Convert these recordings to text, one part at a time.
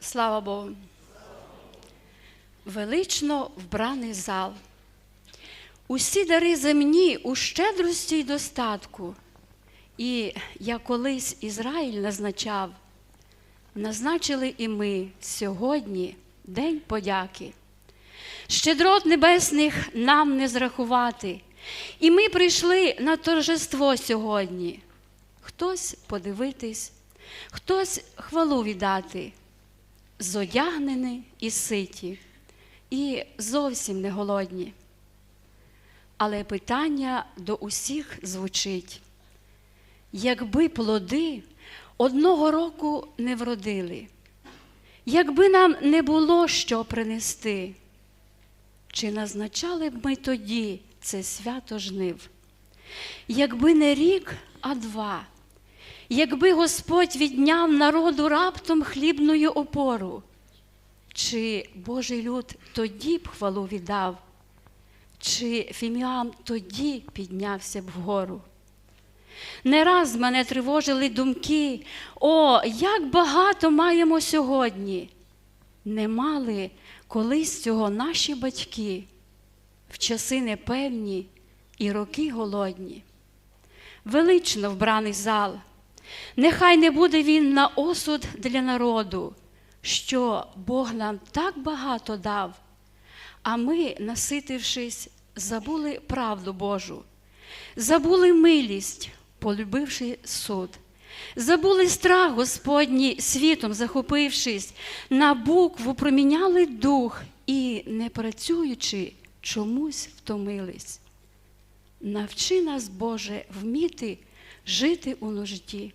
Слава Богу. Велично вбраний зал. Усі дари земні у щедрості й достатку. І як колись Ізраїль назначав, назначили і ми сьогодні День подяки. Щедрот небесних нам не зрахувати. І ми прийшли на торжество сьогодні. Хтось подивитись, хтось хвалу віддати, зодягнені і ситі, і зовсім не голодні. Але питання до усіх звучить: якби плоди одного року не вродили, якби нам не було що принести, чи назначали б ми тоді це свято жнив? Якби не рік, а два, якби Господь відняв народу раптом хлібною опору, чи Божий люд тоді б хвалу віддав, чи Фіміам тоді піднявся б вгору? Не раз мене тривожили думки, о, як багато маємо сьогодні. Не мали колись цього наші батьки в часи непевні і роки голодні. Велично вбраний зал, нехай не буде він на осуд для народу, що Бог нам так багато дав, а ми, наситившись, забули правду Божу, забули милість, полюбивши суд. Забули страх Господній світом, захопившись, на букву проміняли дух і, не працюючи, чомусь втомились. Навчи нас, Боже, вміти жити у нужді.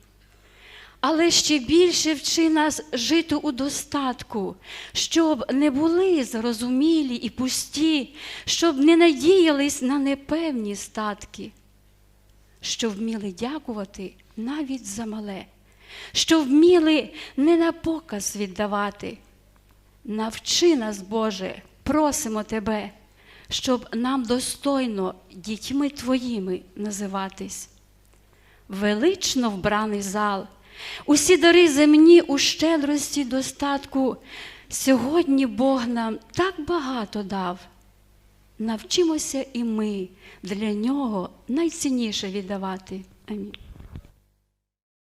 Але ще більше вчи нас жити у достатку, щоб не були зрозумілі і пусті, щоб не надіялись на непевні статки, щоб вміли дякувати навіть за мале, щоб вміли не на показ віддавати. Навчи нас, Боже, просимо Тебе, щоб нам достойно дітьми Твоїми називатись. Велично вбраний зал, усі дари земні у щедрості достатку. Сьогодні Бог нам так багато дав. Навчимося і ми для нього найцінніше віддавати. Амінь.